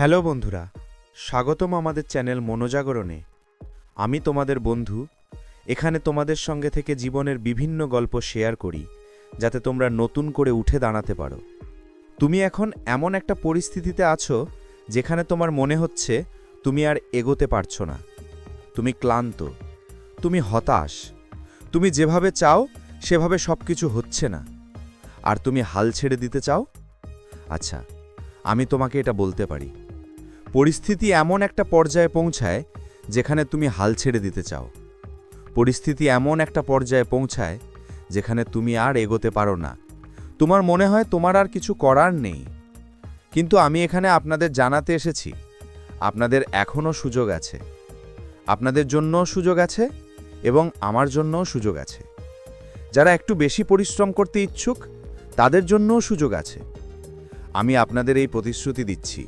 Hello বন্ধুরা, স্বাগতম আমাদের চ্যানেল মনোজাগরণে। আমি তোমাদের বন্ধু, এখানে তোমাদের সঙ্গে থেকে জীবনের বিভিন্ন গল্প শেয়ার করি, যাতে তোমরা নতুন করে উঠে দাঁড়াতে পারো। তুমি এখন এমন একটা পরিস্থিতিতে আছো, যেখানে তোমার মনে হচ্ছে তুমি আর এগোতে পারছ না। তুমি ক্লান্ত, তুমি হতাশ, তুমি যেভাবে চাও, সেভাবে সব কিছু হচ্ছে না। আর তুমি হাল ছেড়ে দিতে চাও? আচ্ছা আমি তোমাকে এটা বলতে পারি। পরিস্থিতি এমন একটা পর্যায়ে পৌঁছায় যেখানে তুমি হাল ছেড়ে দিতে চাও। পরিস্থিতি এমন একটা পর্যায়ে পৌঁছায় যেখানে তুমি আর এগোতে পারো না। তোমার মনে হয় তোমার আর কিছু করার নেই। কিন্তু আমি এখানে আপনাদের জানাতে এসেছি। আপনাদের এখনও সুযোগ আছে। আপনাদের জন্যও সুযোগ আছে এবং আমার জন্যও সুযোগ আছে। যারা একটু বেশি পরিশ্রম করতে ইচ্ছুক, তাদের জন্যও সুযোগ আছে। আমি আপনাদের এই প্রতিশ্রুতি দিচ্ছি।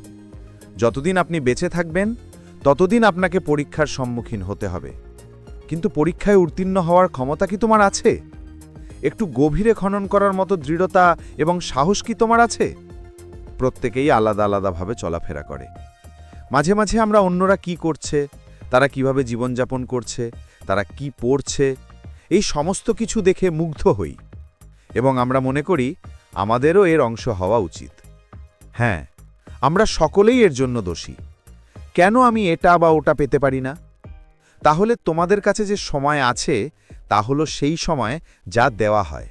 যতদিন আপনি বেঁচে থাকবেন, ততদিন আপনাকে পরীক্ষার সম্মুখীন হতে হবে। কিন্তু পরীক্ষায় উত্তীর্ণ হওয়ার ক্ষমতা কি তোমার আছে? একটু গভীরে খনন করার মতো দৃঢ়তা এবং সাহস কি তোমার আছে? প্রত্যেকেই আলাদা আলাদাভাবে চলাফেরা করে। মাঝে মাঝে আমরা অন্যরা কি করছে, তারা কীভাবে জীবনযাপন করছে, তারা কি পড়ছে, এই সমস্ত কিছু দেখে মুগ্ধ হই। এবং আমরা মনে করি, আমাদেরও এর অংশ হওয়া উচিত। হ্যাঁ আমরা সকলেই এর জন্য দোষী। কেন আমি এটা বা ওটা পেতে পারি না? তাহলে তোমাদের কাছে যে সময় আছে, তা হলো সেই সময় যা দেওয়া হয়।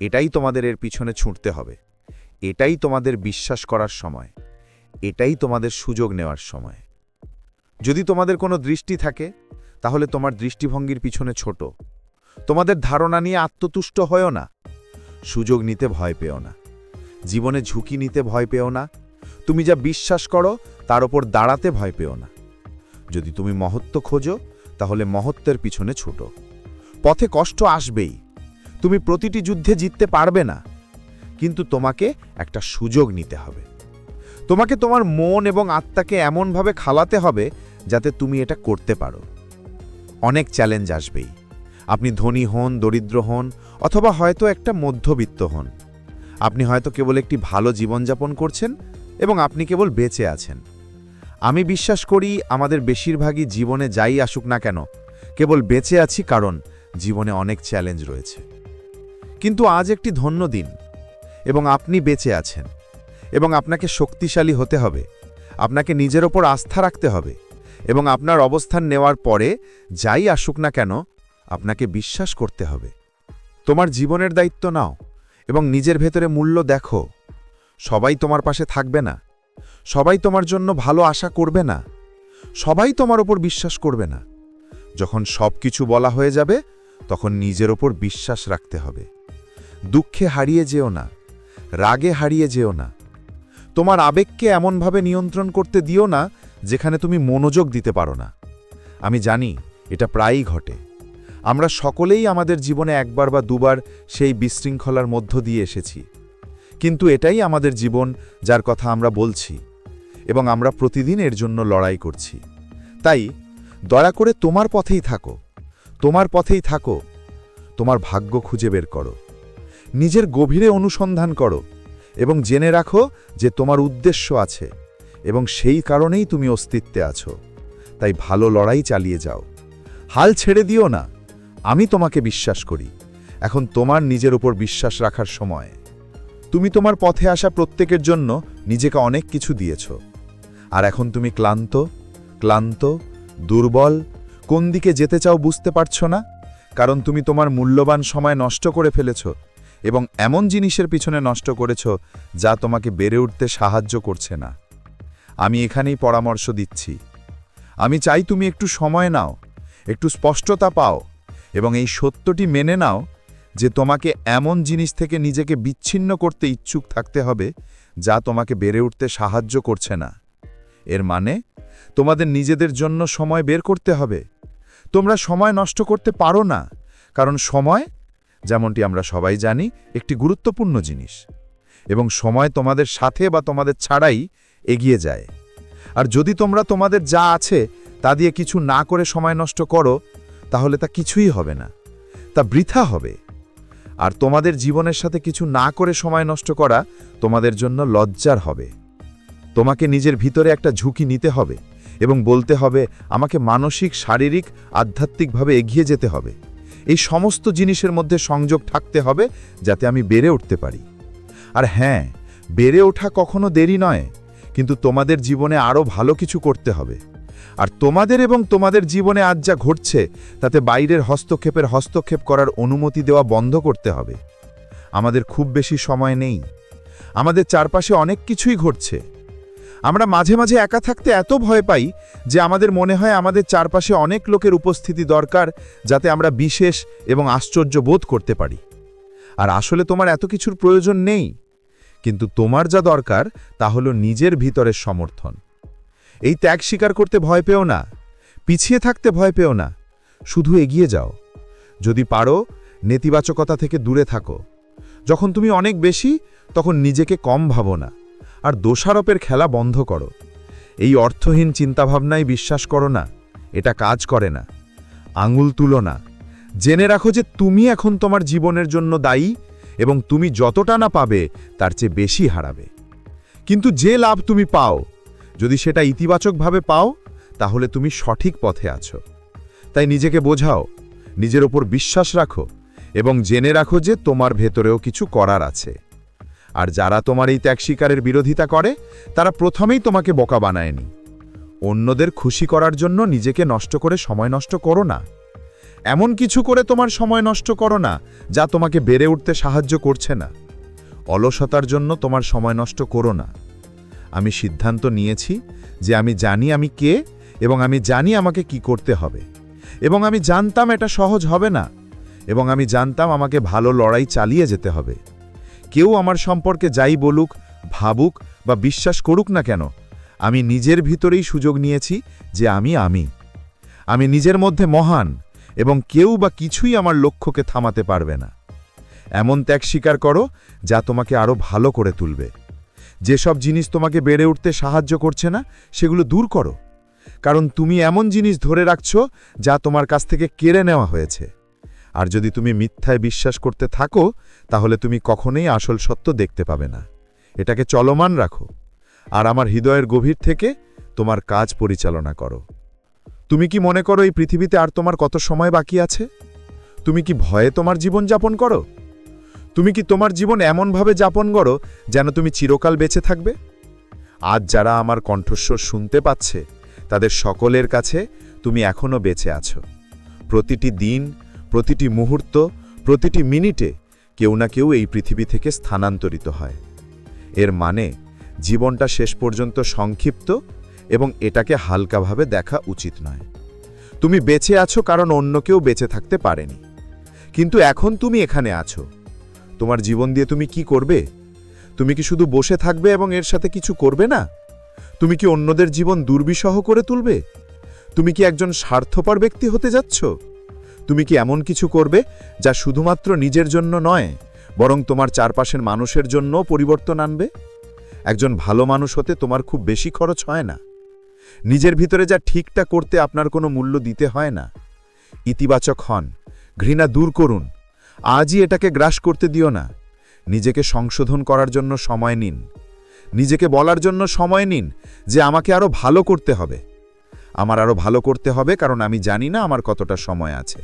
এটাই তোমাদের এর পিছনে ছুটতে হবে। এটাই তোমাদের বিশ্বাস করার সময়। এটাই তোমাদের সুযোগ নেওয়ার সময়। যদি তোমাদের কোনো দৃষ্টি থাকে, তাহলে তোমার দৃষ্টিভঙ্গির পিছনে ছোট। তোমাদের ধারণা নিয়ে আত্মতুষ্ট হয়েও না। সুযোগ নিতে ভয় পেও না। জীবনে ঝুঁকি নিতে ভয় পেও না। তুমি যা বিশ্বাস করো, তার ওপর দাঁড়াতে ভয় পেও না। যদি তুমি মহত্ব খোঁজো, তাহলে মহত্বের পিছনে ছুটো। পথে কষ্ট আসবেই। তুমি প্রতিটি যুদ্ধে জিততে পারবে না। কিন্তু তোমাকে একটা সুযোগ নিতে হবে। তোমাকে তোমার মন এবং আত্মাকে এমনভাবে খালাতে হবে, যাতে তুমি এটা করতে পারো। অনেক চ্যালেঞ্জ আসবেই। আপনি ধনী হন, দরিদ্র হন, অথবা হয়তো একটা মধ্যবিত্ত হন। আপনি হয়তো কেবল একটি ভালো জীবনযাপন করছেন এবং আপনি কেবল বেঁচে আছেন। আমি বিশ্বাস করি আমাদের বেশিরভাগই জীবনে যাই আসুক না কেন, কেবল বেঁচে আছি কারণ জীবনে অনেক চ্যালেঞ্জ রয়েছে। কিন্তু আজ একটি ধন্য দিন, এবং আপনি বেঁচে আছেন, এবং আপনাকে শক্তিশালী হতে হবে, আপনাকে নিজের ওপর আস্থা রাখতে হবে, এবং আপনার অবস্থান নেওয়ার পরে যাই আসুক না কেন, আপনাকে বিশ্বাস করতে হবে। তোমার জীবনের দায়িত্ব নাও, এবং নিজের ভেতরে মূল্য দেখো। সবাই তোমার পাশে থাকবে না। সবাই তোমার জন্য ভালো আশা করবে না। সবাই তোমার ওপর বিশ্বাস করবে না। যখন সব কিছু বলা হয়ে যাবে, তখন নিজের ওপর বিশ্বাস রাখতে হবে। দুঃখে হারিয়ে যেও না। রাগে হারিয়ে যেও না। তোমার আবেগকে এমনভাবে নিয়ন্ত্রণ করতে দিও না, যেখানে তুমি মনোযোগ দিতে পারো না। আমি জানি, এটা প্রায়ই ঘটে। আমরা সকলেই আমাদের জীবনে একবার বা দুবার সেই বিশৃঙ্খলার মধ্য দিয়ে এসেছি। কিন্তু এটাই আমাদের জীবন যার কথা আমরা বলছি এবং আমরা প্রতিদিন এর জন্য লড়াই করছি। তাই, দয়া করে তোমার পথেই থাকো, তোমার পথেই থাকো, তোমার ভাগ্য খুঁজে বের করো, নিজের গভীরে অনুসন্ধান করো এবং জেনে রাখো যে তোমার উদ্দেশ্য আছে এবং সেই কারণেই তুমি অস্তিত্বে আছো। তাই ভালো লড়াই চালিয়ে যাও। হাল ছেড়ে দিও না, আমি তোমাকে বিশ্বাস করি। এখন তোমার নিজের উপর বিশ্বাস রাখার সময়। তুমি তোমার পথে আসা প্রত্যেকের জন্য নিজেকে অনেক কিছু দিয়েছ। আর এখন তুমি ক্লান্ত ক্লান্ত, দুর্বল, কোন দিকে যেতে চাও বুঝতে পারছ না? কারণ তুমি তোমার মূল্যবান সময় নষ্ট করে ফেলেছ এবং এমন জিনিসের পিছনে নষ্ট করেছ যা তোমাকে বেড়ে উঠতে সাহায্য করছে না। আমি এখানেই পরামর্শ দিচ্ছি। আমি চাই তুমি একটু সময় নাও, একটু স্পষ্টতা পাও এবং এই সত্যটি মেনে নাও যে তোমাকে এমন জিনিস থেকে নিজেকে বিচ্ছিন্ন করতে ইচ্ছুক থাকতে হবে, যা তোমাকে বেড়ে উঠতে সাহায্য করছে না। এর মানে তোমাদের নিজেদের জন্য সময় বের করতে হবে। তোমরা সময় নষ্ট করতে পারো না, কারণ সময়, যেমনটি আমরা সবাই জানি, একটি গুরুত্বপূর্ণ জিনিস। এবং সময় তোমাদের সাথে বা তোমাদের ছাড়াই এগিয়ে যায়। আর যদি তোমরা তোমাদের যা আছে, তা দিয়ে কিছু না করে সময় নষ্ট করো, তাহলে তা কিছুই হবে না। তা বৃথা হবে। আর তোমাদের জীবনের সাথে কিছু না করে সময় নষ্ট করা তোমাদের জন্য লজ্জার হবে। তোমাকে নিজের ভিতরে একটা ঝুঁকি নিতে হবে এবং বলতে হবে, আমাকে মানসিক, শারীরিক, আধ্যাত্মিকভাবে এগিয়ে যেতে হবে। এই সমস্ত জিনিসের মধ্যে সংযোগ থাকতে হবে যাতে আমি বেড়ে উঠতে পারি। আর হ্যাঁ বেড়ে ওঠা কখনো দেরি নয়, কিন্তু তোমাদের জীবনে আরও ভালো কিছু করতে হবে। আর তোমাদের এবং তোমাদের জীবনে আজ যা ঘটছে, তাতে বাইরের হস্তক্ষেপের হস্তক্ষেপ করার অনুমতি দেওয়া বন্ধ করতে হবে। আমাদের খুব বেশি সময় নেই। আমাদের চারপাশে অনেক কিছুই ঘটছে। আমরা মাঝে মাঝে একা থাকতে এত ভয় পাই যে আমাদের মনে হয় আমাদের চারপাশে অনেক লোকের উপস্থিতি দরকার যাতে আমরা বিশেষ এবং আশ্চর্য বোধ করতে পারি। আর আসলে তোমার এত কিছুর প্রয়োজন নেই। কিন্তু তোমার যা দরকার, তা হলো নিজের ভিতরের সমর্থন। এই ত্যাগ স্বীকার করতে ভয় পেও না। পিছিয়ে থাকতে ভয় পেও না। শুধু এগিয়ে যাও। যদি পারো, নেতিবাচকতা থেকে দূরে থাকো। যখন তুমি অনেক বেশি, তখন নিজেকে কম ভাবো না। আর দোষারোপের খেলা বন্ধ করো। এই অর্থহীন চিন্তাভাবনায় বিশ্বাস করো না। এটা কাজ করে না। আঙুল তুলো না। জেনে রাখো যে তুমি এখন তোমার জীবনের জন্য দায়ী এবং তুমি যতটা না পাবে, তার চেয়ে বেশি হারাবে। কিন্তু যে লাভ তুমি পাও যদি সেটা ইতিবাচকভাবে পাও, তাহলে তুমি সঠিক পথে আছো। তাই নিজেকে বোঝাও, নিজের ওপর বিশ্বাস রাখো এবং জেনে রাখো যে তোমার ভেতরেও কিছু করার আছে। আর যারা তোমার এই ত্যাগ স্বীকারের বিরোধিতা করে, তারা প্রথমেই তোমাকে বোকা বানায়নি। অন্যদের খুশি করার জন্য নিজেকে নষ্ট করে সময় নষ্ট করো না। এমন কিছু করে তোমার সময় নষ্ট করো না, যা তোমাকে বেড়ে উঠতে সাহায্য করছে না। অলসতার জন্য তোমার সময় নষ্ট করো না। আমি সিদ্ধান্ত নিয়েছি যে আমি জানি আমি কে এবং আমি জানি আমাকে কি করতে হবে। এবং আমি জানতাম এটা সহজ হবে না এবং আমি জানতাম আমাকে ভালো লড়াই চালিয়ে যেতে হবে। কেউ আমার সম্পর্কে যাই বলুক, ভাবুক বা বিশ্বাস করুক না কেন, আমি নিজের ভিতরেই সুযোগ নিয়েছি যে আমি আমি। আমি নিজের মধ্যে মহান এবং কেউ বা কিছুই আমার লক্ষ্যকে থামাতে পারবে না। এমন ত্যাগ স্বীকার করো যা তোমাকে আরও ভালো করে তুলবে। যেসব জিনিস তোমাকে বেড়ে উঠতে সাহায্য করছে না, সেগুলো দূর করো। কারণ তুমি এমন জিনিস ধরে রাখছো যা তোমার কাছ থেকে কেড়ে নেওয়া হয়েছে। আর যদি তুমি মিথ্যায় বিশ্বাস করতে থাকো, তাহলে তুমি কখনোই আসল সত্য দেখতে পাবে না। এটাকে চলমান রাখো। আর আমার হৃদয়ের গভীর থেকে তোমার কাজ পরিচালনা করো। তুমি কি মনে করো এই পৃথিবীতে আর তোমার কত সময় বাকি আছে? তুমি কি ভয়ে তোমার জীবন যাপন করো? তুমি কি তোমার জীবন এমনভাবে যাপন করো যেন তুমি চিরকাল বেঁচে থাকবে? আজ যারা আমার কণ্ঠস্বর শুনতে পাচ্ছে, তাদের সকলের কাছে তুমি এখনও বেঁচে আছো। প্রতিটি দিন, প্রতিটি মুহূর্ত, প্রতিটি মিনিটে কেউ না কেউ এই পৃথিবী থেকে স্থানান্তরিত হয়। এর মানে জীবনটা শেষ পর্যন্ত সংক্ষিপ্ত এবং এটাকে হালকাভাবে দেখা উচিত নয়। তুমি বেঁচে আছো কারণ অন্য কেউ বেঁচে থাকতে পারেনি। কিন্তু এখন তুমি এখানে আছো। তোমার জীবন দিয়ে তুমি কি করবে? তুমি কি শুধু বসে থাকবে এবং এর সাথে কিছু করবে না? তুমি কি অন্যদের জীবন দুর্বিষহ করে তুলবে? তুমি কি একজন স্বার্থপর ব্যক্তি হতে যাচ্ছ? তুমি কি এমন কিছু করবে যা শুধুমাত্র নিজের জন্য নয়, বরং তোমার চারপাশের মানুষের জন্য পরিবর্তন আনবে? একজন ভালো মানুষ হতে তোমার খুব বেশি খরচ হয় না। নিজের ভিতরে যা ঠিকটা করতে আপনার কোনো মূল্য দিতে হয় না। ইতিবাচক হন, ঘৃণা দূর করুন আজই এটাকে গ্রাস করতে দিও না। নিজেকে সংশোধন করার জন্য সময় নিন। নিজেকে বলার জন্য সময় নিন যে আমাকে আরও ভালো করতে হবে। আমার আরও ভালো করতে হবে কারণ আমি জানি না আমার কতটা সময় আছে।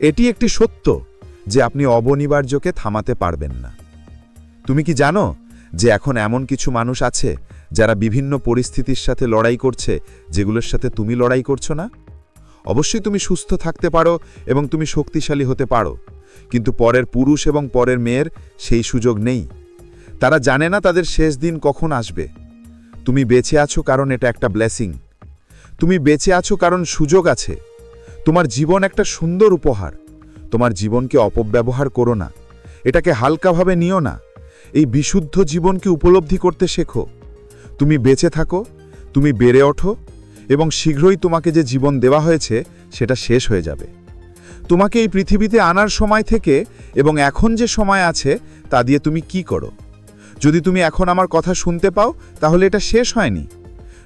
এটি একটি সত্য যে আপনি অবনিবার্যকে থামাতে পারবেন না। তুমি কি জানো যে এখন এমন কিছু মানুষ আছে যারা বিভিন্ন পরিস্থিতির সাথে লড়াই করছে যেগুলোর সাথে তুমি লড়াই করছ না? অবশ্যই তুমি সুস্থ থাকতে পারো এবং তুমি শক্তিশালী হতে পারো। কিন্তু পরের পুরুষ এবং পরের মেয়ের সেই সুযোগ নেই। তারা জানে না তাদের শেষ দিন কখন আসবে। তুমি বেঁচে আছো কারণ এটা একটা ব্লেসিং। তুমি বেঁচে আছো কারণ সুযোগ আছে। তোমার জীবন একটা সুন্দর উপহার। তোমার জীবনকে অপব্যবহার করো না। এটাকে হালকাভাবে নিও না। এই বিশুদ্ধ জীবনকে উপলব্ধি করতে শেখো। তুমি বেঁচে থাকো, তুমি বেড়ে ওঠো এবং শীঘ্রই তোমাকে যে জীবন দেওয়া হয়েছে সেটা শেষ হয়ে যাবে। তোমাকে এই পৃথিবীতে আনার সময় থেকে এবং এখন যে সময় আছে, তা দিয়ে তুমি কি করো? যদি তুমি এখন আমার কথা শুনতে পাও, তাহলে এটা শেষ হয়নি।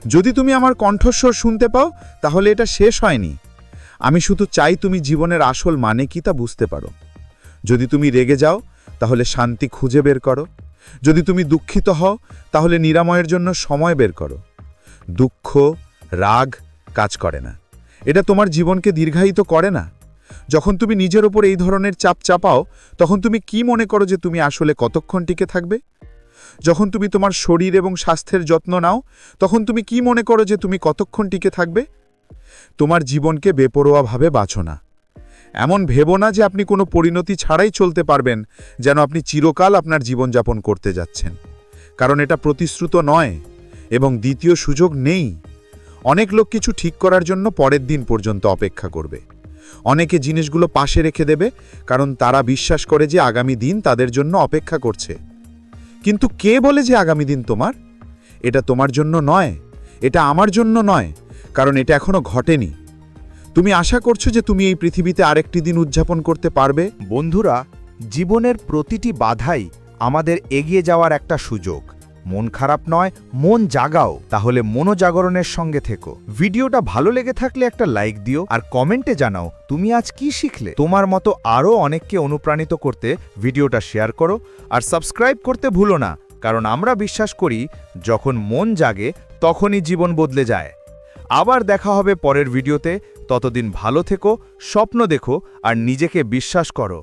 যদি তুমি আমার কণ্ঠস্বর শুনতে পাও, তাহলে এটা শেষ হয়নি। আমি শুধু চাই তুমি জীবনের আসল মানে কি তা বুঝতে পারো। যদি তুমি রেগে যাও, তাহলে শান্তি খুঁজে বের করো। যদি তুমি দুঃখিত হও, তাহলে নিরাময়ের জন্য সময় বের করো। দুঃখ, রাগ কাজ করে না। এটা তোমার জীবনকে দীর্ঘায়িত করে না। যখন তুমি নিজের ওপর এই ধরনের চাপ চাপাও, তখন তুমি কি মনে করো যে তুমি আসলে কতক্ষণ টিকে থাকবে? যখন তুমি তোমার শরীর এবং স্বাস্থ্যের যত্ন নাও, তখন তুমি কি মনে করো যে তুমি কতক্ষণ টিকে থাকবে? তোমার জীবনকে বেপরোয়াভাবে বাঁচো না। এমন ভেবো না যে আপনি কোনো পরিণতি ছাড়াই চলতে পারবেন, যেন আপনি চিরকাল আপনার জীবনযাপন করতে যাচ্ছেন। কারণ এটা প্রতিশ্রুত নয় এবং দ্বিতীয় সুযোগ নেই। অনেক লোক কিছু ঠিক করার জন্য পরের দিন পর্যন্ত অপেক্ষা করবে। অনেকে জিনিসগুলো পাশে রেখে দেবে, কারণ তারা বিশ্বাস করে যে আগামী দিন তাদের জন্য অপেক্ষা করছে। কিন্তু কে বলে যে আগামী দিন তোমার? এটা তোমার জন্য নয়, এটা আমার জন্য নয়, কারণ এটা এখনও ঘটেনি। তুমি আশা করছ যে তুমি এই পৃথিবীতে আরেকটি দিন উদযাপন করতে পারবে? বন্ধুরা, জীবনের প্রতিটি বাধাই আমাদের এগিয়ে যাওয়ার একটা সুযোগ। মন খারাপ নয়, মন জাগাও, তাহলে মনোজাগরণের সঙ্গে থেকো। ভিডিওটা ভালো লেগে থাকলে একটা লাইক দিও আর কমেন্টে জানাও, তুমি আজ কি শিখলে? তোমার মতো আরও অনেককে অনুপ্রাণিত করতে ভিডিওটা শেয়ার করো আর সাবস্ক্রাইব করতে ভুলো না, কারণ আমরা বিশ্বাস করি, যখন মন জাগে, তখনই জীবন বদলে যায়। আবার দেখা হবে পরের ভিডিওতে, ততদিন ভালো থেকো, স্বপ্ন দেখো আর নিজেকে বিশ্বাস করো।